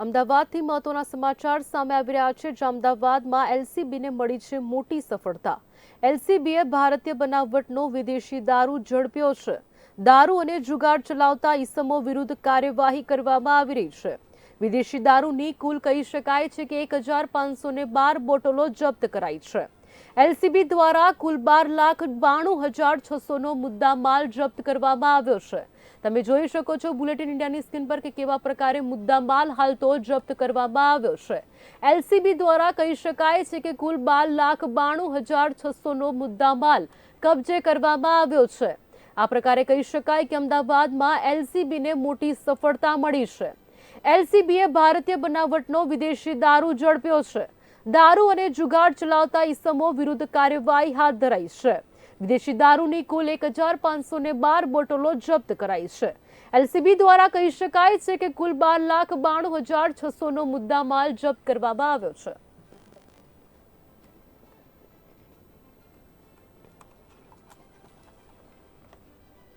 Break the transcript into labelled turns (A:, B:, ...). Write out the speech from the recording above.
A: અમદાવાદથી મહત્વના સમાચાર સામે આવી રહ્યા છે, જે અમદાવાદમાં એલસીબીને મળી છે મોટી સફળતા. એલસીબીએ ભારતીય બનાવટનો વિદેશી દારૂ ઝડપ્યો છે. દારૂ અને જુગાડ ચલાવતા ઈસમો વિરુદ્ધ કાર્યવાહી કરવામાં આવી રહી છે. વિદેશી દારૂની કુલ કહી શકાય છે કે એક હજાર પાંચસો બાર બોટલો જપ્ત કરાઈ છે. એલસીબી દ્વારા કુલ બાર લાખ બાણું હજાર છસોનો મુદ્દા માલ જપ્ત કરવામાં આવ્યો છે. તમે જોઈ શકો છો બુલેટિન ઇન્ડિયાની સ્ક્રીન પર કે કેવા પ્રકારે મુદ્દા માલ હાલ તો જપ્ત કરવામાં આવ્યો છે. એલસીબી દ્વારા કહી શકાય છે કે કુલ બાર લાખ બાણું હજાર છસોનો મુદ્દા માલ કબજે કરવામાં આવ્યો છે. આ પ્રકારે કહી શકાય કે અમદાવાદમાં એલસીબીને મોટી સફળતા મળી છે. એલસીબીએ ભારતીય બનાવટનો વિદેશી દારૂ ઝડપ્યો છે. દારૂ અને જુગાડ ચલાવતા ઈસમો વિરુદ્ધ કાર્યવાહી હાથ ધરાઈ છે. વિદેશી દારૂની કુલ એક હજાર પાંચસો ને બાર બોટલો જપ્ત કરાઈ છે. એલસીબી દ્વારા કહી શકાય છે કે કુલ બાર લાખ બાણું હજાર છસોનો મુદ્દામાલ જપ્ત કરવામાં આવ્યો છે.